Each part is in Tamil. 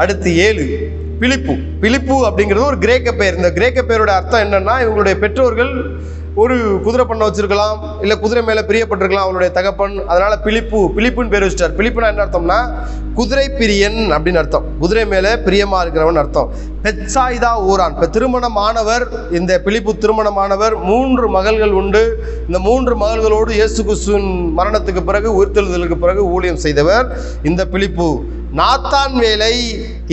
அடுத்து ஏழு பிலிப்பு. பிலிப்பு அப்படிங்கிறது ஒரு கிரேக்க பெயர். இந்த கிரேக்க பெயரோட அர்த்தம் என்னன்னா இவங்களுடைய பெற்றோர்கள் ஒரு குதிரை பண்ண வச்சிருக்கலாம் இல்லை குதிரை மேலே பிரியப்பட்டிருக்கலாம் அவங்களுடைய தகப்பன். அதனால பிலிப்பு பிலிப்புன்னு பேர் வச்சிட்டார். பிலிப்புனா என்ன அர்த்தம்னா குதிரை பிரியன் அப்படின்னு அர்த்தம். குதிரை மேலே பிரியமா இருக்கிறவன் அர்த்தம். பெச்சாய்தா ஊரான் இப்போ திருமணமானவர் இந்த பிலிப்பு திருமணமானவர் மூன்று மகள்கள் உண்டு. இந்த மூன்று மகள்களோடு இயேசு குசுன் மரணத்துக்கு பிறகு உயிர்த்தெழுதலுக்கு பிறகு ஊழியம் செய்தவர் இந்த பிலிப்பு. நாத்தான் வேலை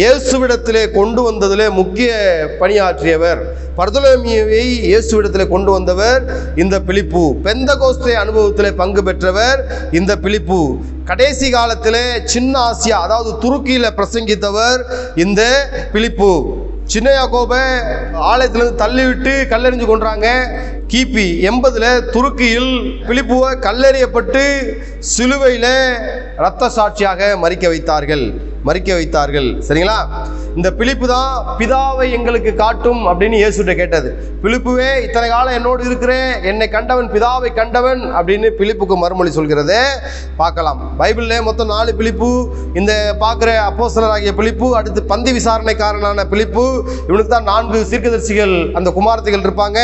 இயேசுவிடத்திலே கொண்டு வந்ததிலே முக்கிய பணியாற்றியவர். பர்தலோமியை இயேசுவிடத்திலே கொண்டு வந்தவர் இந்த பிலிப்பு. பெந்தகோஸ்தே அனுபவத்திலே பங்கு பெற்றவர் இந்த பிலிப்பு. கடைசி காலத்திலே சின்ன ஆசியா அதாவது துருக்கியில் பிரசங்கித்தவர் இந்த பிலிப்பு. சின்ன யாக்கோபை ஆலயத்திலிருந்து தள்ளிவிட்டு கல்லெறிஞ்சு கொண்டாங்க கிபி எண்பதில் துருக்கியில் பிலிப்புவ கல்லெறியப்பட்டு சிலுவையில் இரத்த சாட்சியாக மறிக்க வைத்தார்கள். மறிக்க வைத்தார்கள். சரிங்களா? இந்த பிலிப்பு தான் பிதாவை எங்களுக்கு காட்டும் அப்படின்னு இயேசுட்ட கேட்டது. பிலிப்புவே இத்தனை காலம் என்னோடு இருக்கிறேன் என்னை கண்டவன் பிதாவை கண்டவன் அப்படின்னு பிலிப்புக்கு மறுமொழி சொல்கிறதே. பார்க்கலாம். பைபிள்ல மொத்தம் நாலு பிலிப்பு. இந்த பார்க்குற அப்போஸ்தலராகிய பிலிப்பு அடுத்து பந்தி விசாரணைக்காரனான பிலிப்பு இவனுக்கு தான் நான்கு சீர்கதர்சிகள் அந்த குமாரத்திகள் இருப்பாங்க.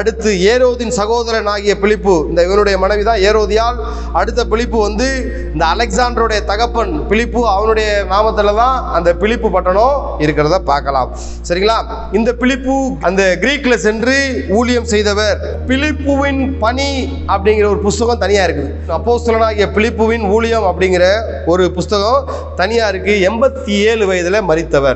அடுத்து ஏரோதின் சகோதரன் ஆகிய பிலிப்பு இந்த இவனுடைய மனைவி தான் ஏரோதியால். அடுத்த பிலிப்பு வந்து இந்த அலெக்சாண்டருடைய தகப்பன் பிலிப்பு அவனுடைய நாமத்துல தான் அந்த பிலிப்பு பட்டணம் இருக்கிறத பார்க்கலாம். சரிங்களா? இந்த பிலிப்பு அந்த கிரீக்ல சென்று ஊழியம் செய்தவர் பிலிப்புவின் பணி அப்படிங்கிற ஒரு புஸ்தகம் தனியா இருக்குது. அப்போஸ்தலனாகிய பிலிப்புவின் ஊழியம் அப்படிங்கிற ஒரு புஸ்தகம் தனியா இருக்கு. எண்பத்தி ஏழு வயதுல மறித்தவர்.